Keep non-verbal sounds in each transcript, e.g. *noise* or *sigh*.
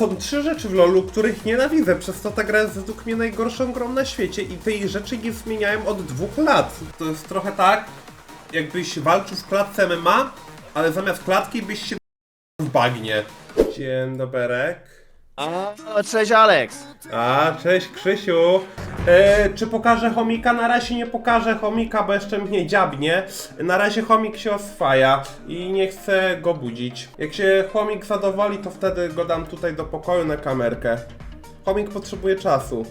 są trzy rzeczy w LoLu, których nienawidzę, przez to ta gra jest według mnie najgorszą grą na świecie i tej rzeczy nie zmieniałem od dwóch lat. To jest trochę tak, jakbyś walczył w klatce MMA, ale zamiast klatki byś się w bagnie. Dzień doberek. A, cześć Alex. A, cześć Krzysiu. E, czy pokażę chomika? Na razie nie pokażę chomika, bo jeszcze mnie dziabnie. Na razie chomik się oswaja i nie chcę go budzić. Jak się chomik zadowoli, to wtedy go dam tutaj do pokoju na kamerkę. Chomik potrzebuje czasu.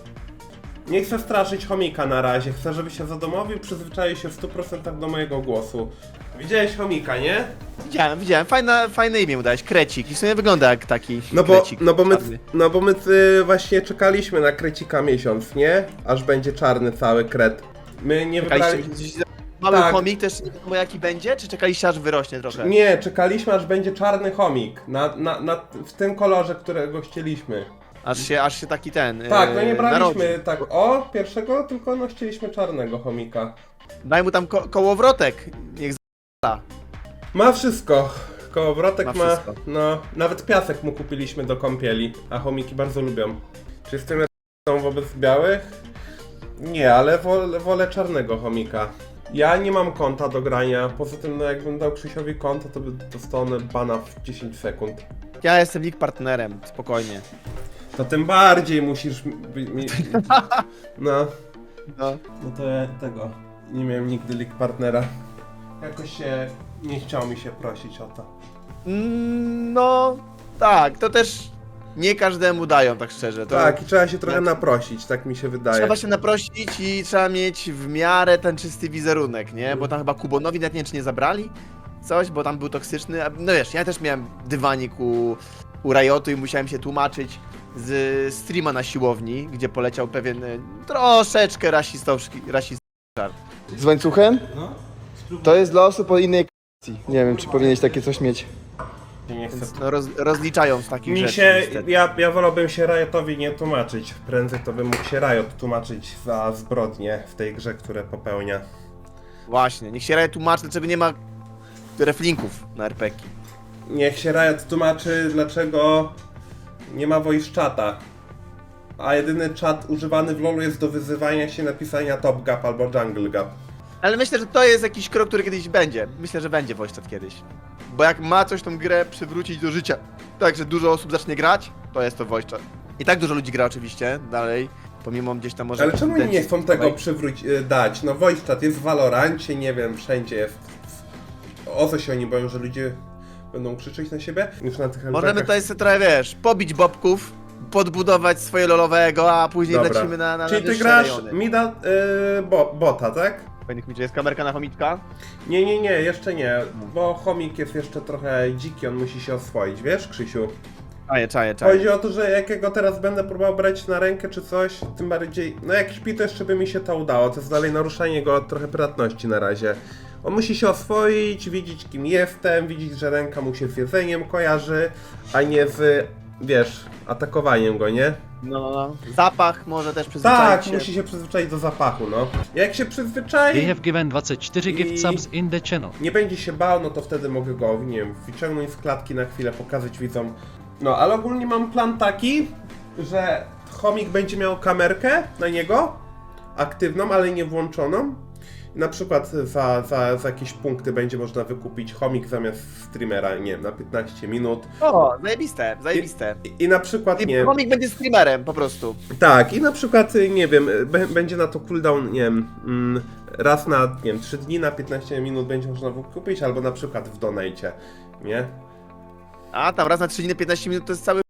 Nie chcę straszyć chomika na razie. Chcę, żeby się zadomowił, przyzwyczaił się w 100% do mojego głosu. Widziałeś chomika, nie? Widziałem, widziałem. Fajne, fajne imię mu dałeś, Krecik. I w sumie wygląda jak taki No bo, krecik. no bo my, czarny. no bo my y, właśnie czekaliśmy na krecika miesiąc, nie? Aż będzie czarny cały kret. My nie. Czekaliście, Mały Tak. chomik też nie wiadomo jaki będzie, czy czekaliście aż wyrośnie trochę? Nie, czekaliśmy aż będzie czarny chomik. Na, na, na, w tym kolorze, którego chcieliśmy. Aż się, aż się taki ten. Tak, no nie braliśmy tak o pierwszego, tylko no chcieliśmy czarnego chomika. Daj mu tam ko kołowrotek. Niech z... Ma wszystko. Kołowrotek ma, Ma wszystko. no, nawet piasek mu kupiliśmy do kąpieli, a chomiki bardzo lubią. Czy z tym są wobec białych? Nie, ale wolę, wolę czarnego chomika. Ja nie mam konta do grania, poza tym no jakbym dał Krzysiowi konto, to by dostał one bana w 10 sekund. Ja jestem league partnerem, spokojnie. To tym bardziej musisz mi... mi *laughs* no, No. no to ja tego, nie miałem nigdy league partnera. Jakoś się, nie chciało mi się prosić o to. Mm, No, tak, to też nie każdemu dają, tak szczerze. To Tak, i trzeba się trochę naprosić, tak mi się wydaje. Trzeba się naprosić i trzeba mieć w miarę ten czysty wizerunek, nie? Bo tam chyba Kubonowi nawet nie czy nie zabrali coś, bo tam był toksyczny. No wiesz, ja też miałem dywanik u, u Riotu i musiałem się tłumaczyć z streama na siłowni, gdzie poleciał pewien e, troszeczkę rasistowski, rasistowski żart. Z łańcuchem? To jest dla osób o innej k***i. Nie wiem, czy powinieneś takie coś mieć. Nie chcę. Więc no, roz, rozliczają z takich Mi rzeczy. się, niestety. ja, ja wolałbym się Riotowi nie tłumaczyć. Prędzej to bym mógł się Riot tłumaczyć za zbrodnie w tej grze, które popełnia. Właśnie, niech się Riot tłumaczy, dlaczego nie ma reflinków na RPG. Niech się Riot tłumaczy, dlaczego nie ma voice chata. A jedyny czat używany w LoLu jest do wyzywania się napisania top gap albo jungle gap. Ale myślę, że to jest jakiś krok, który kiedyś będzie. Myślę, że będzie Wojszczat kiedyś. Bo jak ma coś tą grę przywrócić do życia, tak, że dużo osób zacznie grać, to jest to Wojszczat. I tak dużo ludzi gra oczywiście dalej, pomimo gdzieś tam może... Ale czemu oni nie chcą tego przywrócić, dać? No voice chat jest w Valorancie, nie wiem, wszędzie jest. O co się oni boją, że ludzie będą krzyczeć na siebie? Już na tych Możemy tutaj sobie trochę, wiesz, pobić bobków, podbudować swoje lolowego, a później Dobra. lecimy na, na, Czyli na ty wyższe grasz rejony. Mida y, bo, bota, tak? Fajnych mi, jest kamerka na chomiczka. Nie, nie, nie, jeszcze nie, bo chomik jest jeszcze trochę dziki, on musi się oswoić, wiesz, Krzysiu? Czaję, czaję, czaję. Chodzi o to, że jak ja go teraz będę próbował brać na rękę czy coś, tym bardziej, no jak śpi, to jeszcze by mi się to udało, to jest dalej naruszanie go trochę prywatności na razie. On musi się oswoić, widzieć kim jestem, widzieć, że ręka mu się z jedzeniem kojarzy, a nie z, wiesz, atakowaniem go, nie? No, no, no. Zapach może też przyzwyczaić Tak, się. musi się przyzwyczaić do zapachu, no. Jak się przyzwyczai... They have given 24 gift subs in the channel. nie będzie się bał, no to wtedy mogę go, nie wiem, wyciągnąć z klatki na chwilę, pokazać widzom. No, ale ogólnie mam plan taki, że chomik będzie miał kamerkę na niego, aktywną, ale nie włączoną. Na przykład za, za, za jakieś punkty będzie można wykupić chomik zamiast streamera, nie wiem, na 15 minut. O, zajebiste, zajebiste. I, i na przykład, nie I chomik będzie streamerem po prostu. Tak, i na przykład, nie wiem, b- będzie na to cooldown, nie wiem, mm, raz na, nie wiem, 3 dni na 15 minut będzie można wykupić, albo na przykład w donate, nie? A, tam raz na 3 dni 15 minut to jest cały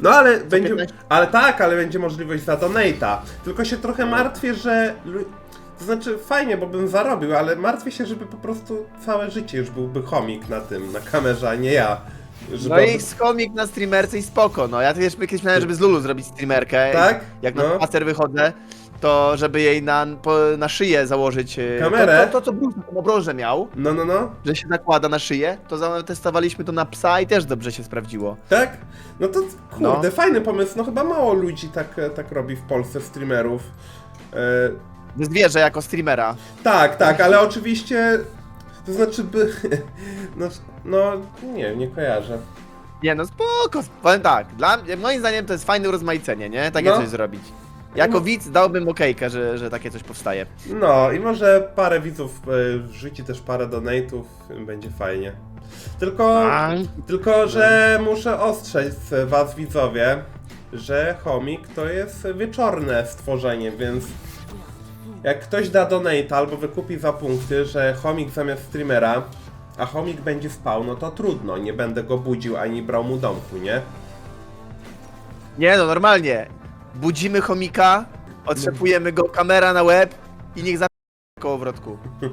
No ale będzie, 15? ale tak, ale będzie możliwość za donata. Tylko się trochę martwię, że, lu- to znaczy fajnie, bo bym zarobił, ale martwię się, żeby po prostu całe życie już byłby chomik na tym, na kamerze, a nie ja. Żeby No i komik na streamerce i spoko, no ja też kiedyś myślałem, żeby z Lulu zrobić streamerkę. Tak? Jak No. na spacer wychodzę, to żeby jej na, po, na szyję założyć e, Kamerę? To, to, to co Bruce na obroże miał, No, no, no. że się nakłada na szyję, to zatestowaliśmy to na psa i też dobrze się sprawdziło. Tak? No to kurde, No. fajny pomysł. No chyba mało ludzi tak, tak robi w Polsce, streamerów. E, Zwierzę jako streamera. tak, tak, ale oczywiście, to znaczy by, *laughs* no, no nie, nie kojarzę. Nie no, spoko, powiem tak, dla moim zdaniem to jest fajne urozmaicenie, nie? Takie No. coś zrobić. Jako widz dałbym okejkę, że, że takie coś powstaje. No i może parę widzów e, wrzuci też parę donate'ów, będzie fajnie. Tylko, A. tylko, że muszę ostrzec was widzowie, że chomik to jest wieczorne stworzenie, więc jak ktoś da donate albo wykupi za punkty, że chomik zamiast streamera, a chomik będzie spał, no to trudno, nie będę go budził ani brał mu domku, nie? Nie no, normalnie. Budzimy chomika, otrzepujemy go, kamera na łeb i niech za kołowrotku. *laughs*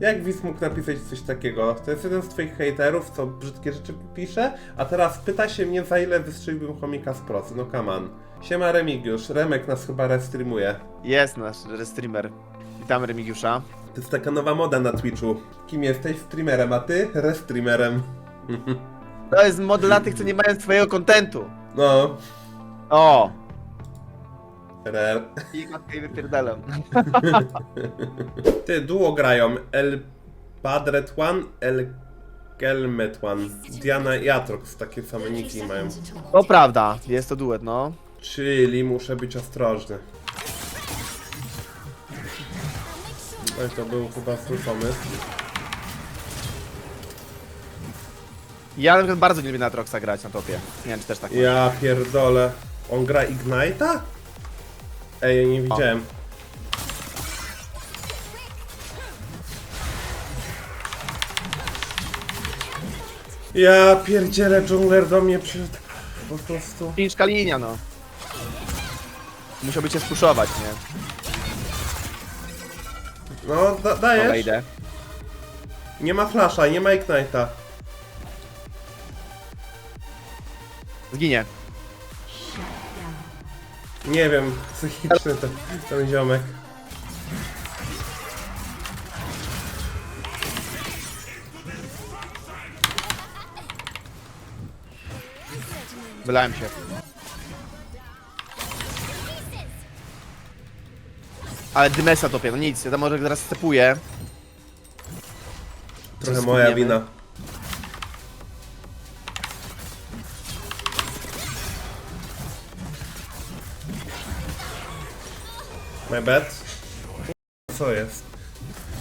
Jak Wis mógł napisać coś takiego? To jest jeden z twoich hejterów, co brzydkie rzeczy pisze, a teraz pyta się mnie, za ile wystrzeliłbym chomika z procy. No come on. Siema Remigiusz, Remek nas chyba restreamuje. Jest nasz streamer. Witam Remigiusza. To jest taka nowa moda na Twitchu. Kim jesteś? Streamerem, a ty? Restreamerem. *laughs* To jest mod dla tych, co nie mają swojego kontentu. No. O! Re... I matkę wypierdalam. *laughs* Ty, duo grają. El Badret One, El Gelmet One. Diana i Atrox, takie same niki mają. To prawda, jest to duet, no. Czyli muszę być ostrożny. Oj, to był chyba zły pomysł. Ja na przykład bardzo nie lubię na Troxa grać na topie. Nie wiem, czy też tak. Ja pierdolę. On gra Ignite'a? Ej, ja nie widziałem. Ja pierdzielę, dżungler do mnie przyszedł. Po prostu. Ciężka linia, no. Musiałby cię spuszować, nie? No, da Dobra, dajesz. idę. Nie ma flasha, nie ma Ignite'a. Zginie. Nie wiem, psychiczny ten, ten ziomek. Wylałem się. Ale dymesa topie, no nic, ja tam może zaraz stepuję. Trochę moja wina. My bad. Co jest?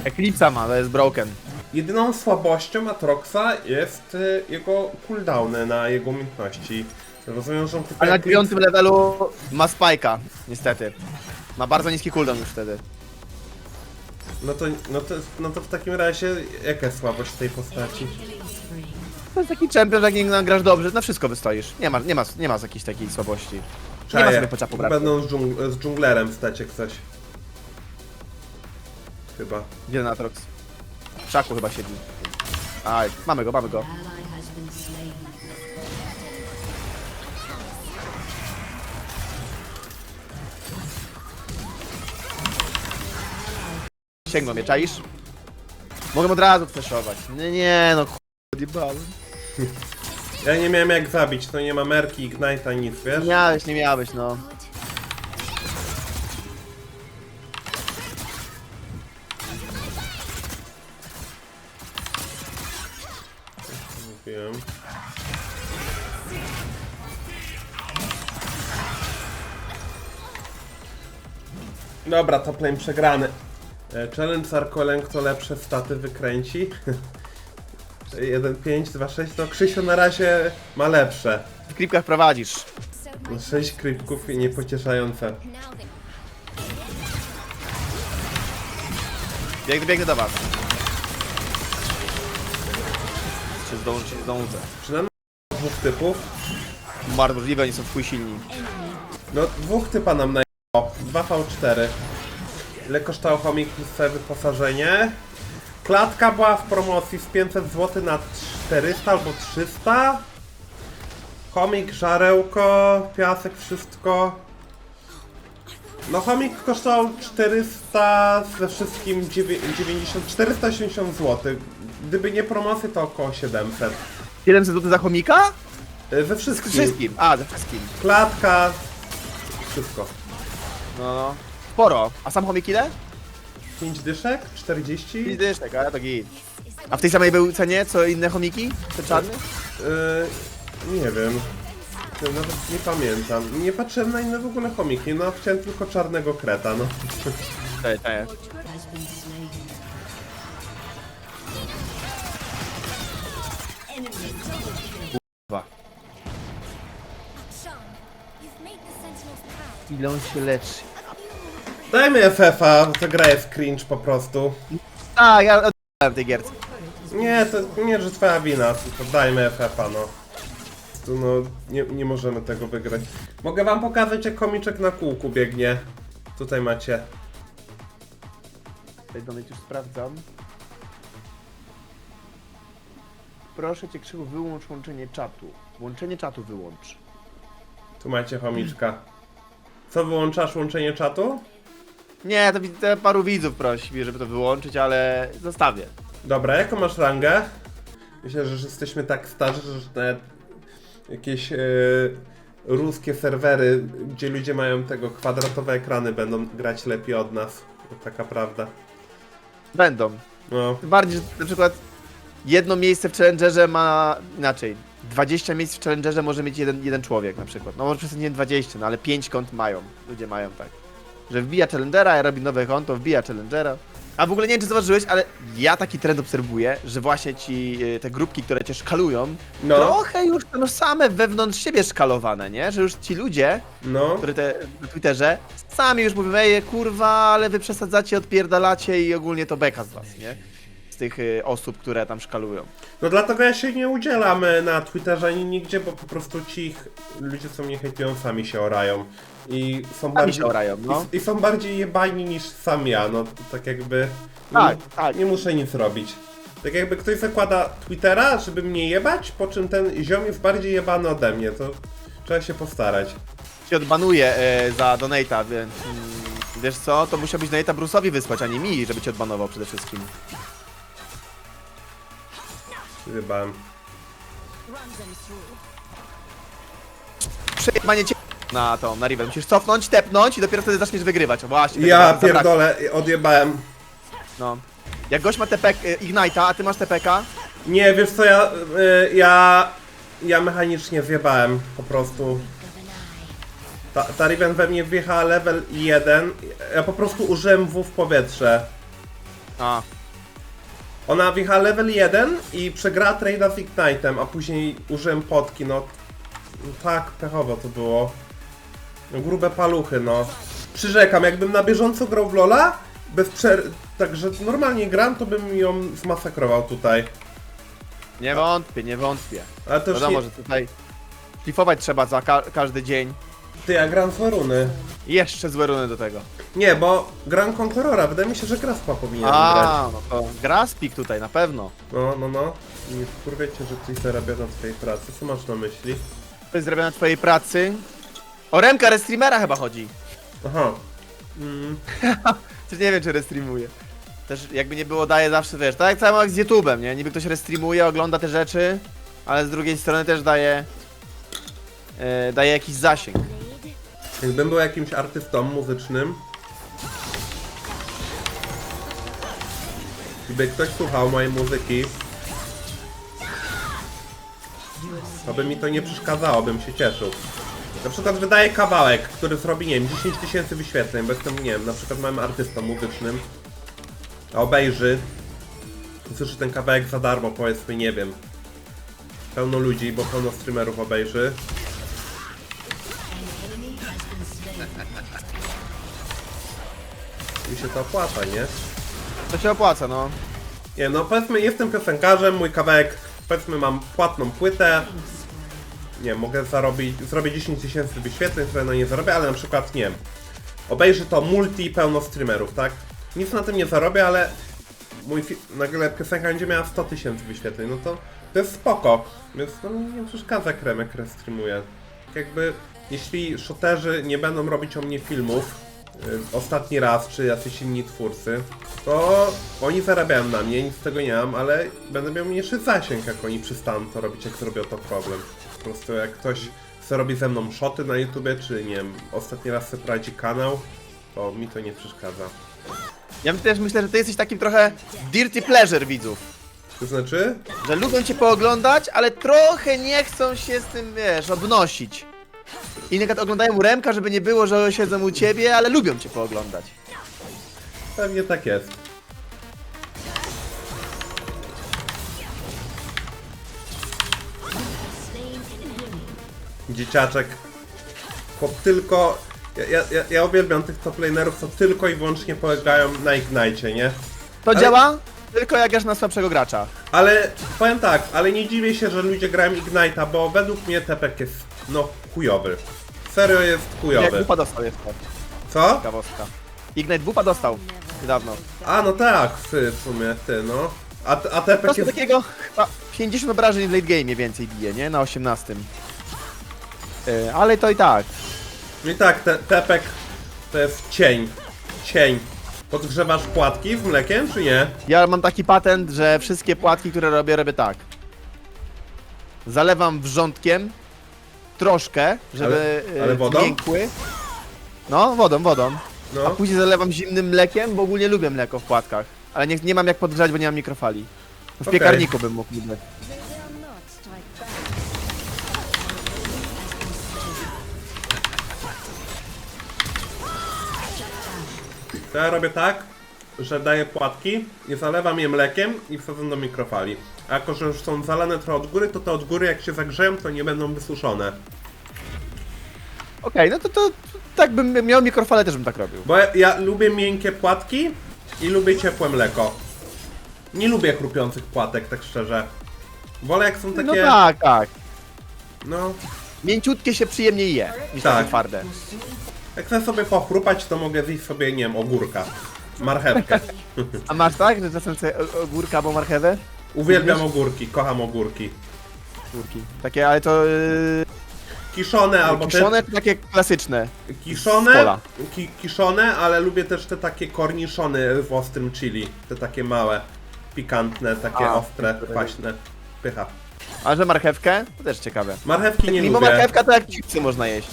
Eclipsa ma, ale jest broken. Jedyną słabością Atroxa jest y, jego cooldowny na jego umiejętności. Rozumiem, że on tylko Ale na jak- dziewiątym levelu ma spajka, niestety. Ma bardzo niski cooldown już wtedy. no to, no, to, no to w takim razie jaka jest słabość tej postaci? To jest taki champion, że jak nie grasz dobrze, na wszystko wystoisz. Nie ma, nie ma, nie ma jakiejś takiej słabości. Nie ma sobie poczapu brać. Będą z, dżung- z dżunglerem stać jak coś. Chyba. Gdzie na Atrox? W szaku chyba siedzi. Aj, mamy go, mamy go. Sięgnął mnie, czaisz? Mogę od razu flashować. Nie, nie, no ch... odjebałem. Ja nie miałem jak zabić, to nie ma merki, ignite'a, nic, wiesz? Nie miałeś, nie miałeś, no. Mówiłem. Dobra, top lane przegrany. E, Challenge Arkolen, kto lepsze staty wykręci. 1, 5, 2, 6, no Krzysiu na razie ma lepsze. W klipkach prowadzisz. No 6 krypków i niepocieszające. Biegnę, biegnę do was. Czy zdążę, czy zdążę. Przynajmniej dwóch typów. Bardzo możliwe, oni są w chuj silni. No dwóch typa nam na 2v4. Ile kosztował chomik plus całe wyposażenie? Klatka była w promocji z 500 zł na 400 albo 300. Chomik, żarełko, piasek, wszystko. No chomik kosztował 400 ze wszystkim dziewię- 90, 480 zł. Gdyby nie promocje to około 700. 700 zł za chomika? Y, Ze Z wszystkim. wszystkim. A, ze wszystkim. Klatka, wszystko. No, no. Sporo. A sam chomik ile? 5 dyszek? 40? Pięć dyszek, ale to git. A w tej samej był cenie co inne chomiki? Te czarne? Yy, nie wiem. Ja Nawet nie pamiętam. Nie patrzyłem na inne w ogóle chomiki, no chciałem tylko czarnego kreta, no. Tak, tak. Kurwa. Ile on się leczy? Dajmy FF-a, bo ta gra jest cringe po prostu. A, ja odjechałem tej gierce. Nie, to nie, że twoja wina, tylko dajmy FF-a, no. Tu no, nie, nie możemy tego wygrać. Mogę wam pokazać, jak komiczek na kółku biegnie. Tutaj macie. Tutaj donet już sprawdzam. Proszę cię Krzyku, wyłącz łączenie czatu. Łączenie czatu wyłącz. Tu macie chomiczka. Co, wyłączasz łączenie czatu? Nie, to, to paru widzów prosi, żeby to wyłączyć, ale zostawię. Dobra, jaką masz rangę? Myślę, że jesteśmy tak starzy, że nawet jakieś e, ruskie serwery, gdzie ludzie mają tego kwadratowe ekrany, będą grać lepiej od nas. To taka prawda. Będą. No, Tym bardziej, że na przykład jedno miejsce w Challengerze ma inaczej. 20 miejsc w Challengerze może mieć jeden, jeden człowiek na przykład. No może przez nie 20, no ale 5 kont mają. Ludzie mają tak. Że wbija Challengera, robi nowe konto, wbija Challengera. A w ogóle nie wiem, czy zauważyłeś, ale ja taki trend obserwuję, że właśnie ci, y, te grupki, które cię szkalują, No. trochę już są same wewnątrz siebie szkalowane, nie? Że już ci ludzie, no. które te na Twitterze, sami już mówią, ej, kurwa, ale wy przesadzacie, odpierdalacie i ogólnie to beka z was, nie? Z tych y, osób, które tam szkalują. No dlatego ja się nie udzielam e, na Twitterze ani nigdzie, bo po prostu ci ludzie, co mnie hejtują, sami się orają. I są bardziej, orają, no. i, I są bardziej jebani niż sam ja, no tak jakby... Tak, nie, tak. Nie muszę nic robić. Tak jakby ktoś zakłada Twittera, żeby mnie jebać, po czym ten ziom jest bardziej jebany ode mnie, to trzeba się postarać. Cię odbanuje e, za donate'a, więc mm, wiesz co, to musiałbyś donate'a Bruce'owi wysłać, a nie mi, żeby cię odbanował przede wszystkim. Jebałem. Przejebanie cię na tą, na Riven. Musisz cofnąć, tepnąć i dopiero wtedy zaczniesz wygrywać. Właśnie. tego Ja zabrakło. pierdolę, odjebałem. No. Jak gość ma TP y, Ignite'a, a ty masz TPK, Nie, wiesz co, ja, y, ja, ja mechanicznie zjebałem, po prostu. Ta, ta Riven we mnie wjechała level 1, ja po prostu użyłem W w powietrze. a, Ona wjechała level 1 i przegrała trade'a z Ignite'em, a później użyłem potki, no. no tak, pechowo to było. No, grube paluchy, no. Przyrzekam, jakbym na bieżąco grał w Lola, bez przer... Także normalnie gram, to bym ją zmasakrował tutaj. nie wątpię, nie wątpię. Ale to już Wiadomo, nie... że tutaj szlifować trzeba za ka każdy dzień. Ty, ja gram z runy. Jeszcze złe runy do tego. Nie, bo gram Conquerora, wydaje mi się, że Graspa powinien grać. A, no to Graspik tutaj, na pewno. No, no, no. Nie wkurwiecie, że ktoś zarabia na twojej pracy. Co masz na myśli? To jest zrobione twojej pracy. O Remka Restreamera chyba chodzi. Aha. *laughs* Też nie wiem, czy restreamuje. Też jakby nie było, daje zawsze, wiesz, tak jak samo jak z YouTube'em, nie? Niby ktoś restreamuje, ogląda te rzeczy, ale z drugiej strony też daje... e, daje jakiś zasięg. Jakbym był jakimś artystą muzycznym, gdyby ktoś słuchał mojej muzyki, to by mi to nie przeszkadzało, bym się cieszył. Na przykład wydaje kawałek, który zrobi, nie wiem, 10 tysięcy wyświetleń, bo jestem, nie wiem, na przykład mam artystą muzycznym, a obejrzy, usłyszy ten kawałek za darmo, powiedzmy, nie wiem, pełno ludzi, bo pełno streamerów obejrzy, mi się to opłaca, nie? To się opłaca, no. Nie, no powiedzmy, jestem piosenkarzem, mój kawałek, powiedzmy, mam płatną płytę. Nie, mogę zarobić, zrobię 10 tysięcy wyświetleń, które na nie zarobię, ale na przykład, nie wiem, obejrzy to multi pełno streamerów, tak? Nic na tym nie zarobię, ale mój nagle piosenka będzie miała 100 tysięcy wyświetleń, no to to jest spoko. Więc no, nie przeszkadza jak Remek streamuje. Tak jakby, jeśli shoterzy nie będą robić o mnie filmów, ostatni raz, czy jacyś inni twórcy, to oni zarabiają na mnie, nic z tego nie mam, ale będę miał mniejszy zasięg, jak oni przestaną to robić, jak zrobią to problem. Po prostu jak ktoś chce robić ze mną shoty na YouTubie, czy nie wiem, ostatni raz sobie prowadzi kanał, to mi to nie przeszkadza. Ja też myślę, że ty jesteś takim trochę dirty pleasure widzów. To znaczy? Że lubią cię pooglądać, ale trochę nie chcą się z tym, wiesz, obnosić. I na przykład oglądają Remka, żeby nie było, że siedzą u ciebie, ale lubią cię pooglądać. Pewnie tak jest. Dzieciaczek. Chłop tylko... Ja, ja, ja- uwielbiam tych top lanerów, co tylko i wyłącznie polegają na Ignite, nie? To Ale- działa tylko jak grasz na słabszego gracza. Ale powiem tak, ale nie dziwię się, że ludzie grają Ignite'a, bo według mnie Tepek jest, no, chujowy. Serio jest Jak chujowy. bupa dostał jeszcze, Co? ciekawostka. Ignite bupa dostał niedawno. A, no tak, ty, w sumie, ty, no. A, a Po Tepek prostu jest... takiego chyba 50 obrażeń w late game więcej bije, nie? Na 18. Yy, ale to i tak. No i tak, te, Tepek to jest cień. Cień. Podgrzewasz płatki z mlekiem, czy nie? Ja mam taki patent, że wszystkie płatki, które robię, robię tak. Zalewam wrzątkiem troszkę, żeby Ale- ale e, wodą? zmiękły. No, wodą, wodą. A No. później zalewam zimnym mlekiem, bo ogólnie lubię mleko w płatkach. Ale nie, nie mam jak podgrzać, bo nie mam mikrofali. W Okej. piekarniku bym mógł. To ja robię tak, że daję płatki i zalewam je mlekiem i wsadzam do mikrofali. A jako, że już są zalane trochę od góry, to te od góry jak się zagrzeją, to nie będą wysuszone. Okej, no to, to tak bym miał mikrofale, też bym tak robił. Bo ja, ja lubię miękkie płatki i lubię ciepłe mleko. Nie lubię chrupiących płatek, tak szczerze. Wolę jak są takie... No tak, tak. no Mięciutkie się przyjemniej je, niż Tak. takie twarde. Jak chcę sobie pochrupać, to mogę zjeść sobie, nie wiem, ogórka. Marchewkę. A masz tak, że czasem sobie o- ogórka albo marchewę? Uwielbiam ogórki, kocham ogórki. Ogórki. Takie, ale to... Yy, Kiszone albo kiszone czy takie klasyczne? te... z Kiszone, pola. ki, kiszone, ale lubię też te takie korniszony w ostrym chili. Te takie małe, pikantne, takie A, ostre, kwaśne. Pycha. A że marchewkę? To też ciekawe. Marchewki nie Mimo lubię. marchewka to jak chipsy można jeść.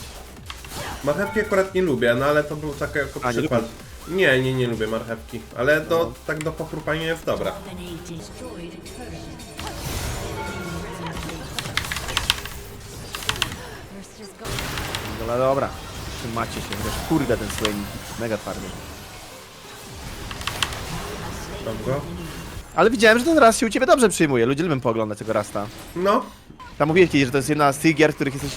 Marchewki akurat nie lubię, no ale to był taki jako A, nie przykład. Nie, nie, nie lubię marchewki, ale do, tak do pochrupania jest dobra. Gone. Dobra, dobra. Trzymacie się, chociaż kurde ten swain. Mega twardy. Mam go? Ale widziałem, że ten raz się u ciebie dobrze przyjmuje. Ludzie lubią pooglądać tego rasta. No, Tam mówiłeś kiedyś, że to jest jedna z tych gier, w których jesteś...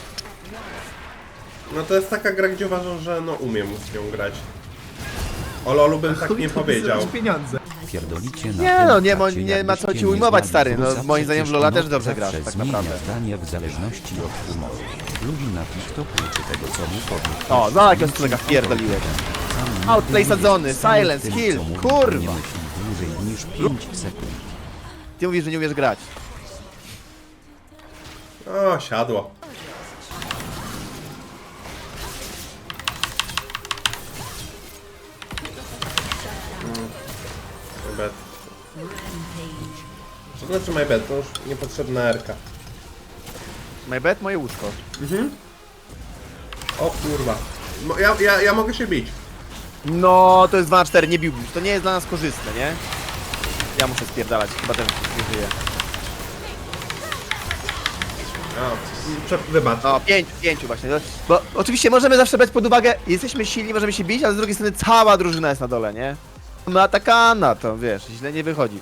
no to jest taka gra, gdzie uważam, że no umiem z nią grać. O lolu bym tak nie powiedział. pieniądze. Pierdolicie na Nie no, nie ma- nie ma co ci ujmować, stary, no, moim zdaniem w Lola no, też dobrze grasz, zawsze tak naprawdę. zdanie w zależności od humoru. Lubi na TikToku czy tego co mu powie. O, za jakiego kolega wpierdoliłeś. Outplay sadzony, silence, kill, kurwa. Nie myśli dłużej niż 5 sekund. Ty mówisz, że nie umiesz grać. O, siadło. Znaczy my bad? To już niepotrzebna erka. My bad, moje łóżko. O kurwa. Mo- Ja, ja, ja mogę się bić. No, to jest 2 na 4, nie biłbym. To nie jest dla nas korzystne, nie? Ja muszę spierdalać, chyba też nie. O, prze- wybacz. No, 5, 5 właśnie. No, Bo oczywiście możemy zawsze brać pod uwagę, jesteśmy silni, możemy się bić, ale z drugiej strony cała drużyna jest na dole, nie? My atakana, to wiesz, źle nie wychodzi.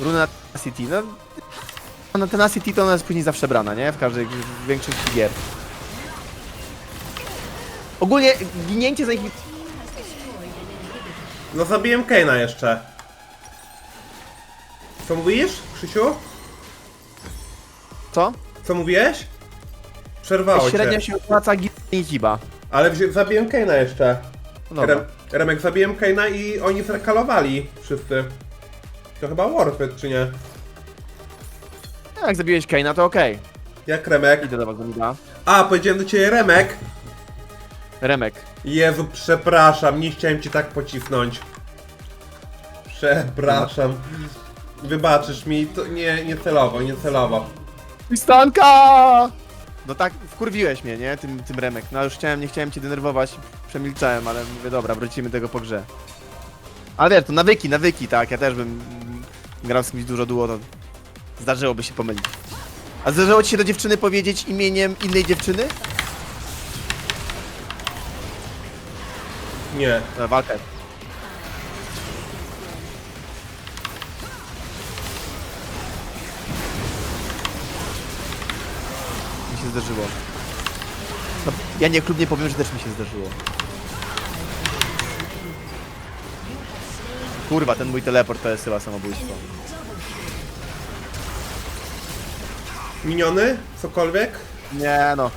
Runa City, no... No ten City to ona jest później zawsze brana, nie? W każdej, w większości gier. Ogólnie ginięcie za nich... No zabiłem Kane'a jeszcze. Co mówisz, Krzysiu? Co? Co mówiłeś? Przerwało Średnio cię. się opłaca ginięcie Hiba. Ale wzi- zabiłem Kane'a jeszcze. No dobra. Rem Remek, zabiłem Kane'a i oni zrekalowali wszyscy. To chyba Warfit, czy nie? Jak zabiłeś Kane'a, to okej. Jak Remek? Idę do was, Mida. A, powiedziałem do ciebie Remek. Remek. Jezu, przepraszam, nie chciałem ci tak pocisnąć. Przepraszam. Wybaczysz mi, to nie, nie celowo, nie celowo. Pistanka! No tak, wkurwiłeś mnie, nie? Tym, tym remek. No już chciałem, nie chciałem cię denerwować, przemilczałem, ale mówię, dobra, wrócimy do tego po grze. Ale wiesz, to nawyki, nawyki, tak, ja też bym grał z kimś dużo duo, to zdarzyłoby się pomylić. A zdarzyło ci się do dziewczyny powiedzieć imieniem innej dziewczyny? Nie. No, walkę. Mi się zdarzyło. No, ja nie klubnie powiem, że też mi się zdarzyło. Kurwa, ten mój teleport to jest chyba samobójstwo. Miniony? Cokolwiek? Nie no.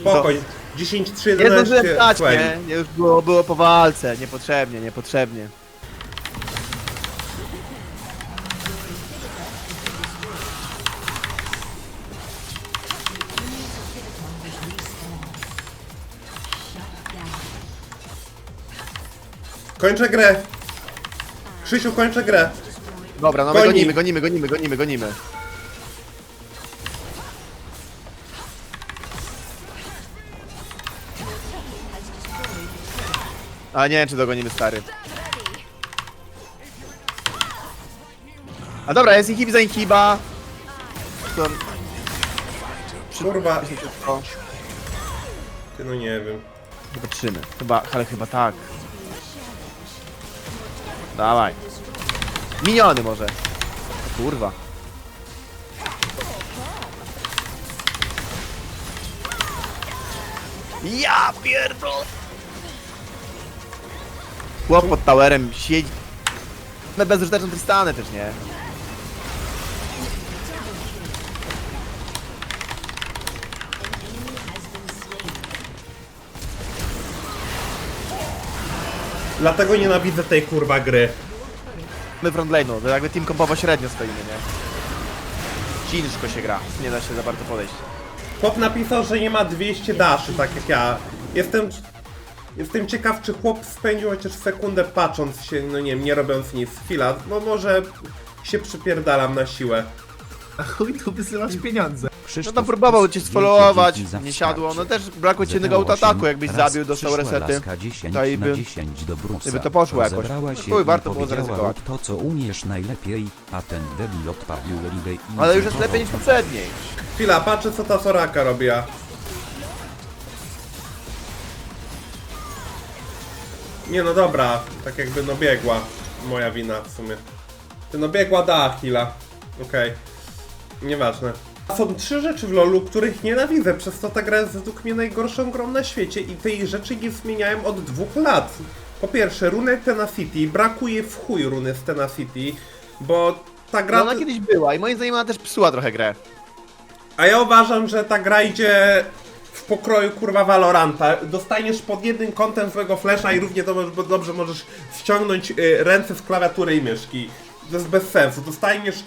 Spokoj. 10, 3, Nie 11. zdążyłem stać, słuchaj. nie? nie? Już było, było po walce. Niepotrzebnie, niepotrzebnie. Kończę grę. Krzysiu, kończę grę. Dobra, no my Goni. gonimy, gonimy, gonimy, gonimy, gonimy. A nie wiem, czy dogonimy stary. A dobra, jest inhib za inhiba. To... Kurwa. Ty no nie wiem. Zobaczymy. Chyba, ale chyba tak. Dawaj. Miniony może. Kurwa. Ja pierdol. Chłop pod towerem siedzi. My bezużyteczną Tristanę też, nie? Dlatego nienawidzę tej kurwa gry. My frontlane'u, to jakby team kompowo średnio stoimy, nie? Ciężko się gra, nie da się za bardzo podejść. Chłop napisał, że nie ma 200 daszy, tak jak ja. Jestem... Jestem ciekaw, czy chłop spędził chociaż sekundę patrząc się, no nie wiem, nie robiąc nic. Chwila, bo może się przypierdalam na siłę. Chuj tu wysyłasz pieniądze. No Krzysztof tam próbował cię sfollowować, nie siadło, no też brakło ci jednego autoataku, jakbyś zabił, dostał resety. laska 10 to i by- 10 do Brusa. i by to poszło jakoś. Się Chuj, warto było zaryzykować. to co umiesz najlepiej, a ten debil odpalił ribę i... Ale już jest lepiej niż poprzedniej. Chwila, patrzę co ta Soraka robiła. Nie no dobra, tak jakby no biegła. Moja wina w sumie. Ty no biegła da Achilla. Okej. Nieważne. Są trzy rzeczy w LoLu, których nienawidzę, przez co ta gra jest według mnie najgorszą grą na świecie i tej rzeczy nie zmieniałem od dwóch lat. Po pierwsze, runy Tenacity, brakuje w chuj runy z Tenacity, bo ta gra... No ona kiedyś była i moim zdaniem ona też psuła trochę grę. A ja uważam, że ta gra idzie w pokroju kurwa Valoranta. Dostaniesz pod jednym kątem złego flesza i równie dobrze, dobrze możesz ściągnąć y, ręce z klawiatury i myszki. To jest bez sensu. Dostaniesz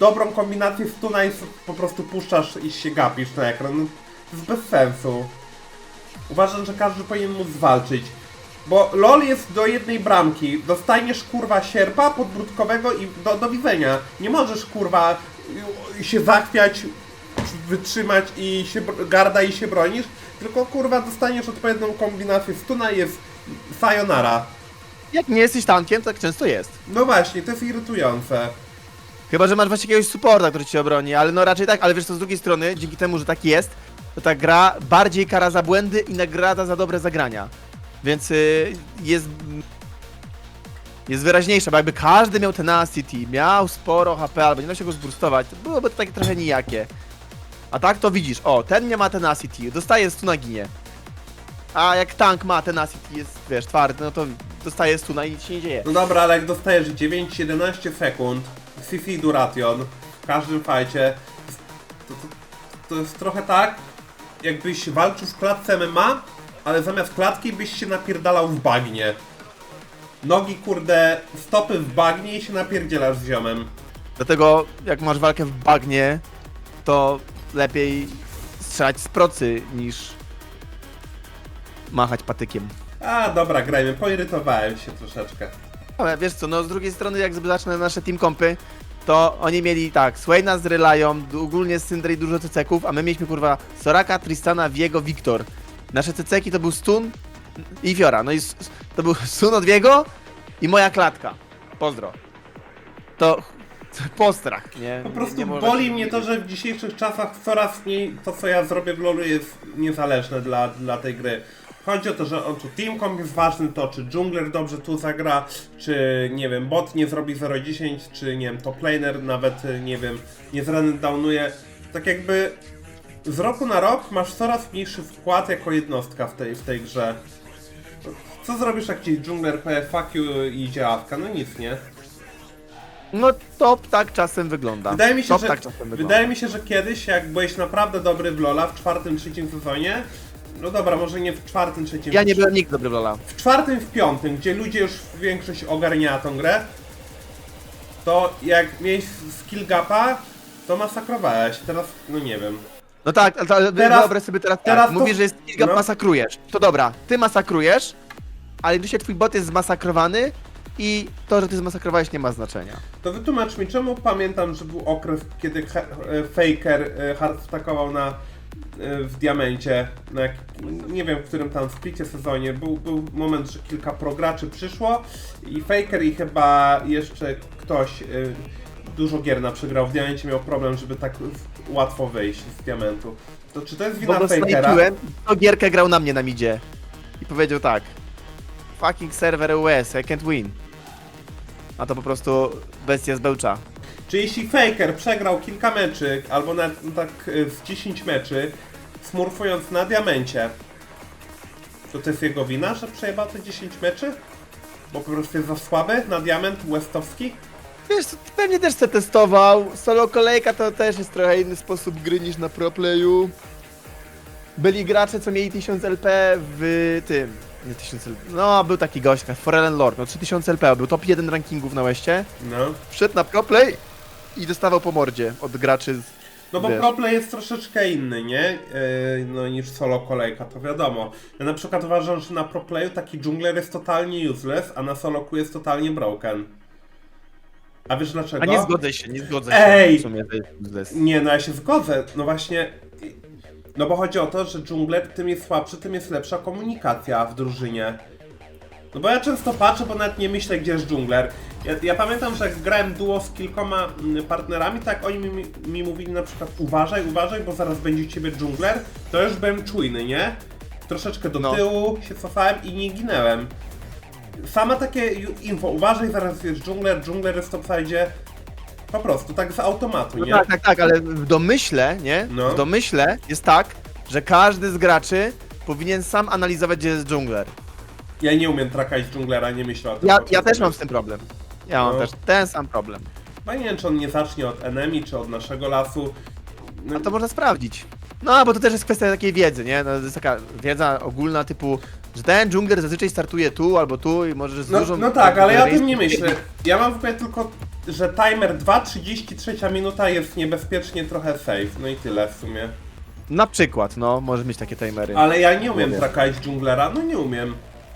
dobrą kombinację stuna i po prostu puszczasz i się gapisz na ekran. No, To jest bez sensu. Uważam, że każdy powinien móc walczyć. Bo LOL jest do jednej bramki. Dostaniesz kurwa sierpa podbródkowego i do, do widzenia. Nie możesz kurwa się zachwiać, wytrzymać i się garda i się bronisz. Tylko kurwa dostaniesz odpowiednią kombinację stuna i jest sayonara. Jak nie jesteś tankiem, tak często jest. No właśnie, to jest irytujące. Chyba, że masz właśnie jakiegoś supporta, który cię obroni, ale no raczej tak, ale wiesz co, z drugiej strony, dzięki temu, że tak jest, to ta gra bardziej kara za błędy i nagradza za dobre zagrania. Więc y, jest... Jest wyraźniejsza, bo jakby każdy miał tenacity, miał sporo HP, albo nie da się go zboostować, to byłoby to takie trochę nijakie. A tak to widzisz, o, ten nie ma tenacity, dostaje stuna ginie. A jak tank ma tenacity, jest, wiesz, twardy, no to dostaje stuna i nic się nie dzieje. No dobra, ale jak dostajesz 9-11 sekund, CC Duration w każdym fajcie, to, to, to jest trochę tak, jakbyś walczył w klatce MMA, ale zamiast klatki byś się napierdalał w bagnie. Nogi, kurde, stopy w bagnie i się napierdzielasz z ziomem. Dlatego jak masz walkę w bagnie, to lepiej strzelać z procy niż machać patykiem. A, dobra, grajmy, poirytowałem się troszeczkę. Ale wiesz co, no z drugiej strony jak zacznę nasze team kompy, to oni mieli tak, Swaina z Relają, ogólnie z Syndray dużo ceceków, a my mieliśmy kurwa Soraka, Tristana, Viego, Wiktor. Nasze ceceki to był Stun i Fiora. No i s- to był *laughs* Stun od Viego i moja klatka. Pozdro. To postrach, nie? Po Nie- prostu nie można boli się- mnie to, że w dzisiejszych czasach coraz mniej to, co ja zrobię w LoLu jest niezależne dla, dla tej gry. Chodzi o to, że on tu team comp jest ważny, to czy jungler dobrze tu zagra, czy nie wiem, bot nie zrobi 0-10, czy nie wiem, top laner nawet, nie wiem, nie zrundownuje. Tak jakby z roku na rok masz coraz mniejszy wkład jako jednostka w tej, w tej grze. Co zrobisz, jak ci jungler powie fuck you i idzie awka? No nic, nie? No top tak czasem wygląda. Wydaje mi się, top że, tak czasem wygląda. wydaje mi się, że kiedyś, jak byłeś naprawdę dobry w Lola w czwartym, trzecim sezonie, no dobra, może nie w czwartym, trzecim, Ja nie byłem nigdy dobry w Lola. w czwartym, w piątym, gdzie ludzie już większość ogarniała tą grę, to jak miałeś skill gapa, to masakrowałeś. Teraz, no nie wiem. No tak, ale- ale Teraz- wyobraź sobie teraz, teraz tak, to- mówisz, że jest kilka no. masakrujesz. To dobra, ty masakrujesz, ale dzisiaj twój bot jest zmasakrowany i to, że ty zmasakrowałeś nie ma znaczenia. To wytłumacz mi, czemu pamiętam, że był okres, kiedy he, e, Faker e, hardstackował na w diamencie, na, jak- nie wiem w którym tam splicie sezonie, był, był moment, że kilka prograczy przyszło i Faker i chyba jeszcze ktoś e, dużo gier na przegrał w diamencie miał problem, żeby tak w- łatwo wyjść z diamentu. To czy to jest Bo wina go Fakera? snajpiłem, to gierkę grał na mnie na midzie. I powiedział tak. Fucking server US, I can't win. A to po prostu bestia z bełcza. Czy jeśli Faker przegrał kilka meczy, albo nawet no tak y, z 10 meczy, smurfując na diamencie, to to jest jego wina, że przejebał te 10 meczy? Bo po prostu jest za słaby na diament westowski? Wiesz, pewnie też se testował. Solo kolejka to też jest trochę inny sposób gry niż na pro playu. Byli gracze, co mieli 1000 LP w tym. Nie 1000 LP. No, był taki gość, Forellen Lord, no 3000 LP, był top 1 rankingów na Łeście. No. Wszedł na pro play i dostawał po mordzie od graczy z... No bo Wiesz. problem jest troszeczkę inny, nie? Yy, no niż solo kolejka, to wiadomo. Ja na przykład uważam, że na proplayu taki jungler jest totalnie useless, a na soloku jest totalnie broken. A wiesz dlaczego? A nie zgodzę się, nie zgodzę się. Ej! W sumie to jest useless. Nie, no ja się zgodzę. No właśnie. No bo chodzi o to, że dżungler tym jest słabszy, tym jest lepsza komunikacja w drużynie. No bo ja często patrzę, bo nawet nie myślę, gdzie jest dżungler. Ja, ja pamiętam, że jak grałem duo z kilkoma mm, partnerami, tak oni mi, mi mówili na przykład uważaj, uważaj, bo zaraz będzie ciebie dżungler, to już byłem czujny, nie? Troszeczkę do No. tyłu się cofałem i nie ginęłem. Sama takie info, uważaj, zaraz jest dżungler, dżungler jest w topside. Po prostu, tak z automatu, No nie? tak, tak, tak, ale w domyśle, nie? No. W domyśle jest tak, że każdy z graczy powinien sam analizować, gdzie jest dżungler. Ja nie umiem trakać dżunglera, nie myślę o tym. Ja, po ja prostu. też mam z tym problem. Ja mam No. też ten sam problem. No nie wiem, czy on nie zacznie od enemy, czy od naszego lasu. No, A to można sprawdzić. No, bo to też jest kwestia takiej wiedzy, nie? No, to jest taka wiedza ogólna typu, że ten dżungler zazwyczaj startuje tu albo tu i może z no, dużą... no tak, ale ja o tym nie myślę. Ja mam w ogóle tylko, że timer 2.33 minuta jest niebezpiecznie trochę safe. No i tyle w sumie. Na przykład, no, może mieć takie timery. Ale ja nie umiem wiem. trakać dżunglera, no nie umiem.